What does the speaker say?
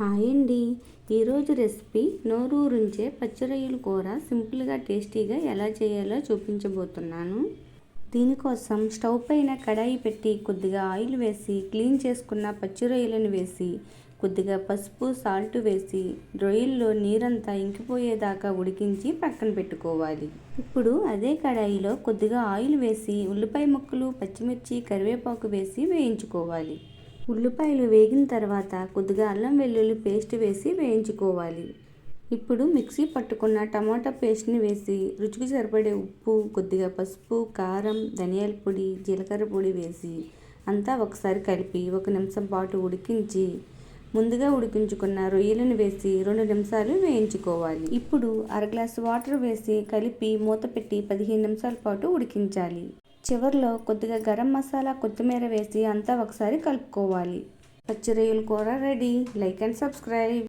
Hi అండి ఈరోజు recipe నోరూరించే పచ్చిరొయ్యల కూర సింపుల్గా టేస్టీగా ఎలా చేయాలో చూపించబోతున్నాను. దీనికోసం స్టవ్ పైన కడాయి పెట్టి కొద్దిగా ఆయిల్ వేసి క్లీన్ చేసుకున్న పచ్చి రొయ్యలను వేసి కొద్దిగా పసుపు సాల్ట్ వేసి రొయ్యల్లో నీరంతా ఇంకిపోయేదాకా ఉడికించి పక్కన పెట్టుకోవాలి. ఇప్పుడు అదే కడాయిలో కొద్దిగా ఆయిల్ వేసి ఉల్లిపాయ ముక్కలు పచ్చిమిర్చి కరివేపాకు వేసి వేయించుకోవాలి. ఉల్లిపాయలు వేగిన తర్వాత కొద్దిగా అల్లం వెల్లుల్లి పేస్ట్ వేసి వేయించుకోవాలి. ఇప్పుడు మిక్సీ పట్టుకున్న టమాటా పేస్ట్ని వేసి రుచికి సరిపడే ఉప్పు కొద్దిగా పసుపు కారం ధనియాల పొడి జీలకర్ర పొడి వేసి అంతా ఒకసారి కలిపి ఒక నిమిషం పాటు ఉడికించి ముందుగా ఉడికించుకున్న రొయ్యలను వేసి రెండు నిమిషాలు వేయించుకోవాలి. ఇప్పుడు అర గ్లాస్ వాటర్ వేసి కలిపి మూత పెట్టి పదిహేను నిమిషాల పాటు ఉడికించాలి. చివరిలో కొద్దిగా గరం మసాలా కొత్తిమీర వేసి అంతా ఒకసారి కలుపుకోవాలి. పచ్చి రొయ్యల కూర రెడీ. Like and subscribe.